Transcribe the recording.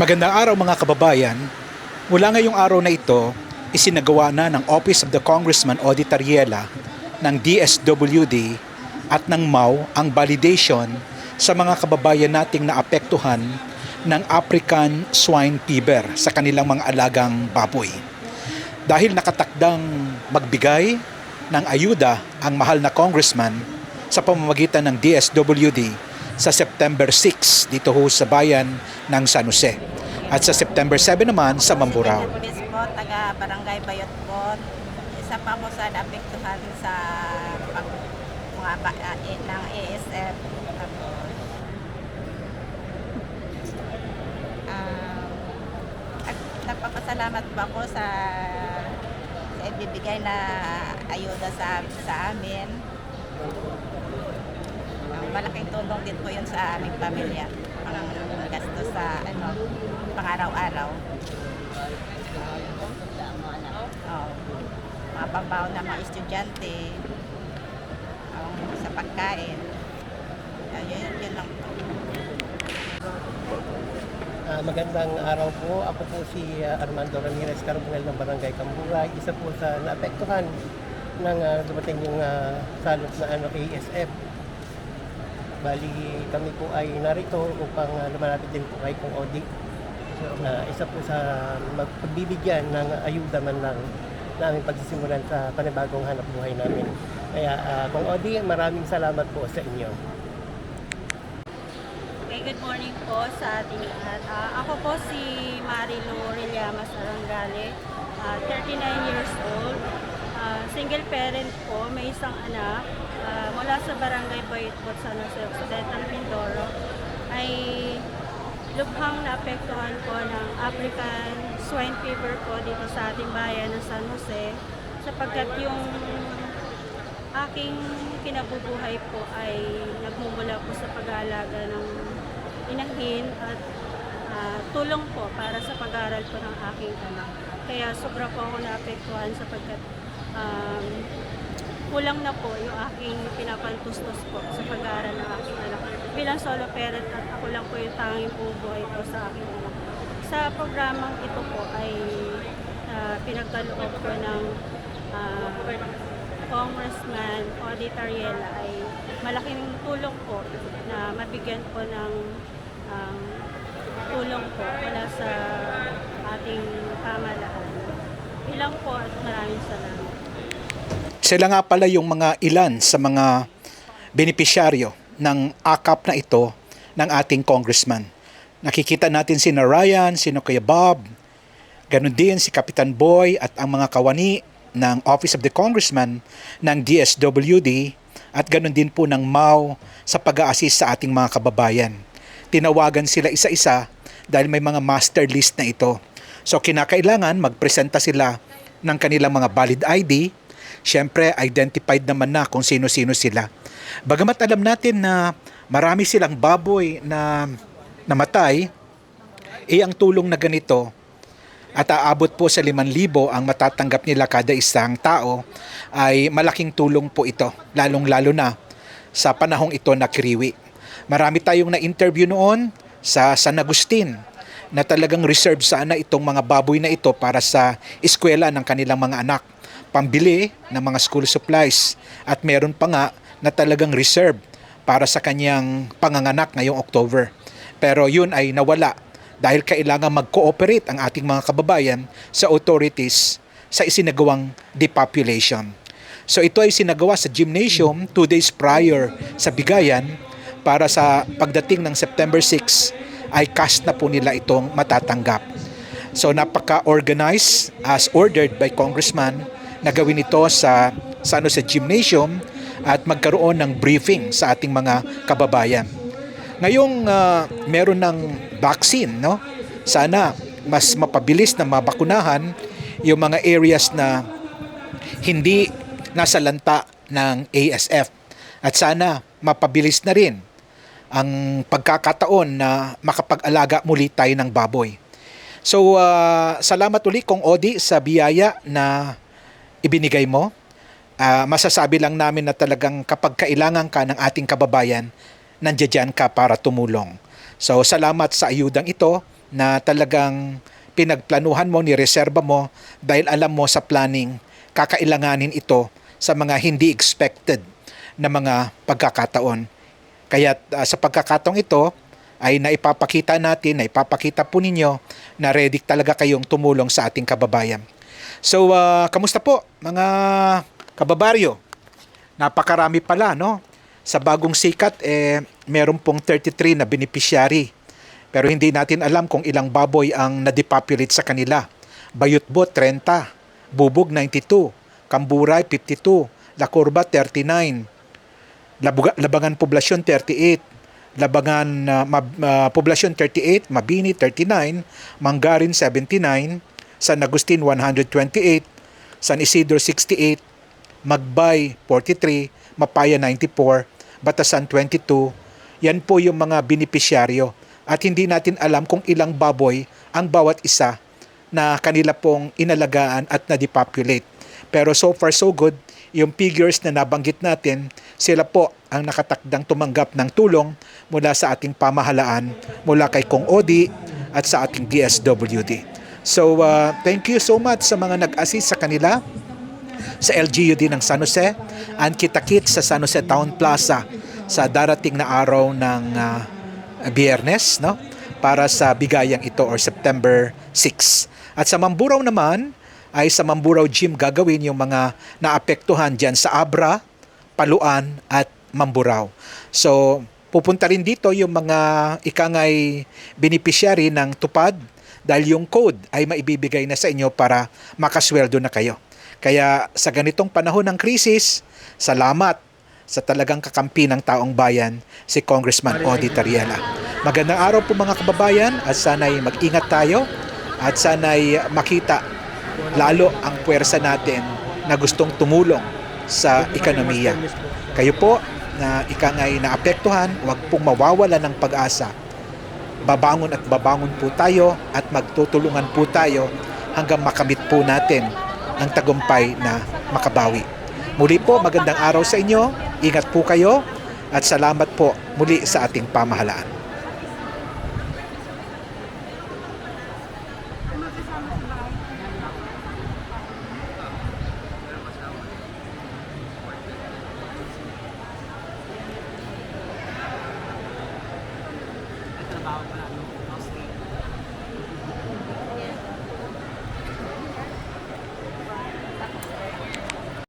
Magandang araw mga kababayan. Mula ngayong araw na ito, isinagawa na ng Office of the Congressman Odi Tariela ng DSWD at ng MAU ang validation sa mga kababayan nating naapektuhan ng African Swine Fever sa kanilang mga alagang baboy. Dahil nakatakdang magbigay ng ayuda ang mahal na congressman sa pamamagitan ng DSWD sa September 6 dito ho sa bayan ng San Jose. At sa September 7 naman sa Mamburao. Police po, taga Barangay Bayot. Isa pa po sa naapektuhan sa mga ba, ah, eh, ng ASF. Tapos, um, at napapasalamat po ako sa sa ibibigay na ayuda sa sa amin. Ang malaking tulong din po yun sa aming pamilya. Pang gasto sa ano, pang-araw-araw. Oh, mga pambaon ng mga estudyante, um, sa pagkain. Ayun, yun lang po. Ah, magandang araw po. Ako po si ah, Armando Ramirez Carbonel ng Barangay Camburay. Isa po sa naapektuhan ng ah, dumating yung ah, salot na ano, ASF. Bali kami po ay narito upang uh, lumalapit din po kay Kong Odi na isa po sa magpagbibigyan ng ayuda man lang namin pagsisimulan sa panibagong hanap buhay namin. Kaya ah, Kong Odi, maraming salamat po sa inyo. Okay, good morning po sa ating lahat. Ah, ako po si Marilu Rillamas Arangale, ah, 39 years old. Ah, single parent po, may isang anak. Ah, mula sa Barangay Bayitbot, San Jose Occidental, Mindoro, ay lubhang naapektuhan po ng African swine fever po dito sa ating bayan ng San Jose sapagkat yung aking kinabubuhay po ay nagmumula po sa pag-aalaga ng inahin at ah, tulong po para sa pag-aaral po ng aking anak. Kaya sobra po ako naapektuhan sapagkat um, kulang na po yung aking pinapantustos po sa pag-aaral ng aking anak. Bilang solo parent at ako lang po yung tanging bubuhay po sa aking anak. Sa programang ito po ay uh, pinagkaloob ko ng ah, Congressman Odi Tariela ay malaking tulong po na mabigyan po ng um, tulong po mula sa ating pamahalaan. Ilang po at maraming salamat. Sila nga pala yung mga ilan sa mga benepisyaryo ng akap na ito ng ating congressman. Nakikita natin si na Ryan, si Kuya Bob, ganun din si Kapitan Boy at ang mga kawani ng Office of the Congressman ng DSWD at ganun din po ng MAU sa pag-a-assist sa ating mga kababayan. Tinawagan sila isa-isa dahil may mga master list na ito. So kinakailangan magpresenta sila ng kanilang mga valid ID. Siyempre, identified naman na kung sino-sino sila. Bagamat alam natin na marami silang baboy na namatay, eh ang tulong na ganito at aabot po sa 5,000 ang matatanggap nila kada isang tao ay malaking tulong po ito, lalong-lalo na sa panahong ito na kiriwi. Marami tayong na-interview noon sa San Agustin na talagang reserve sana itong mga baboy na ito para sa eskwela ng kanilang mga anak. Pambili ng mga school supplies at meron pa nga na talagang reserve para sa kanyang panganganak ngayong October. Pero yun ay nawala dahil kailangan mag-cooperate ang ating mga kababayan sa authorities sa isinagawang depopulation. So ito ay sinagawa sa gymnasium two days prior sa bigayan para sa pagdating ng September 6 ay cast na po nila itong matatanggap. So napaka-organized as ordered by Congressman na gawin ito sa, sa, ano, sa gymnasium at magkaroon ng briefing sa ating mga kababayan. Ngayong ah, meron ng vaccine, no? Sana mas mapabilis na mabakunahan yung mga areas na hindi nasa lanta ng ASF. At sana mapabilis na rin ang pagkakataon na makapag-alaga muli tayo ng baboy. So, ah, salamat ulit kong Odi sa biyaya na ibinigay mo. Ah, masasabi lang namin na talagang kapag kailangan ka ng ating kababayan, nandiyan ka para tumulong. So salamat sa ayudang ito na talagang pinagplanuhan mo, nireserba mo dahil alam mo sa planning kakailanganin ito sa mga hindi expected na mga pagkakataon. Kaya uh, sa pagkakataong ito ay naipapakita natin, naipapakita po ninyo na ready talaga kayong tumulong sa ating kababayan. So, uh, kamusta po mga kababaryo? Napakarami pala, no? Sa bagong sikat, eh, meron pong 33 na beneficiary. Pero hindi natin alam kung ilang baboy ang nadepopulate sa kanila. Bayutbot, 30. Bubog, 92. Kamburay, 52. La Curva, 39. Labuga, Labangan Poblasyon, 38. Labangan uh, uh, Poblasyon, 38. Mabini, 39. Manggarin, 79. San Agustin, 128. San Isidro, 68. Magbay 43, Mapaya 94, Batasan 22. Yan po yung mga benepisyaryo at hindi natin alam kung ilang baboy ang bawat isa na kanila pong inalagaan at na-depopulate. Pero so far so good, yung figures na nabanggit natin, sila po ang nakatakdang tumanggap ng tulong mula sa ating pamahalaan, mula kay Kong Odi at sa ating DSWD. So, uh, thank you so much sa mga nag-assist sa kanila sa LGUD ng San Jose and kitakit sa San Jose Town Plaza sa darating na araw ng ah, biyernes no para sa bigayang ito or September 6. At sa Mamburao naman ay sa Mamburao Gym gagawin yung mga naapektuhan diyan sa Abra, Paluan at Mamburao. So pupunta rin dito yung mga ikangay beneficiary ng tupad dahil yung code ay maibibigay na sa inyo para makasweldo na kayo. Kaya sa ganitong panahon ng krisis, salamat sa talagang kakampi ng taong bayan, si Congressman Odi Tariela. Magandang araw po mga kababayan at sana'y mag-ingat tayo at sana'y makita lalo ang puwersa natin na gustong tumulong sa ekonomiya. Kayo po na ikangay naapektuhan, huwag pong mawawala ng pag-asa. Babangon at babangon po tayo at magtutulungan po tayo hanggang makamit po natin ang tagumpay na makabawi. Muli po, magandang araw sa inyo. Ingat po kayo at salamat po muli sa ating pamahalaan.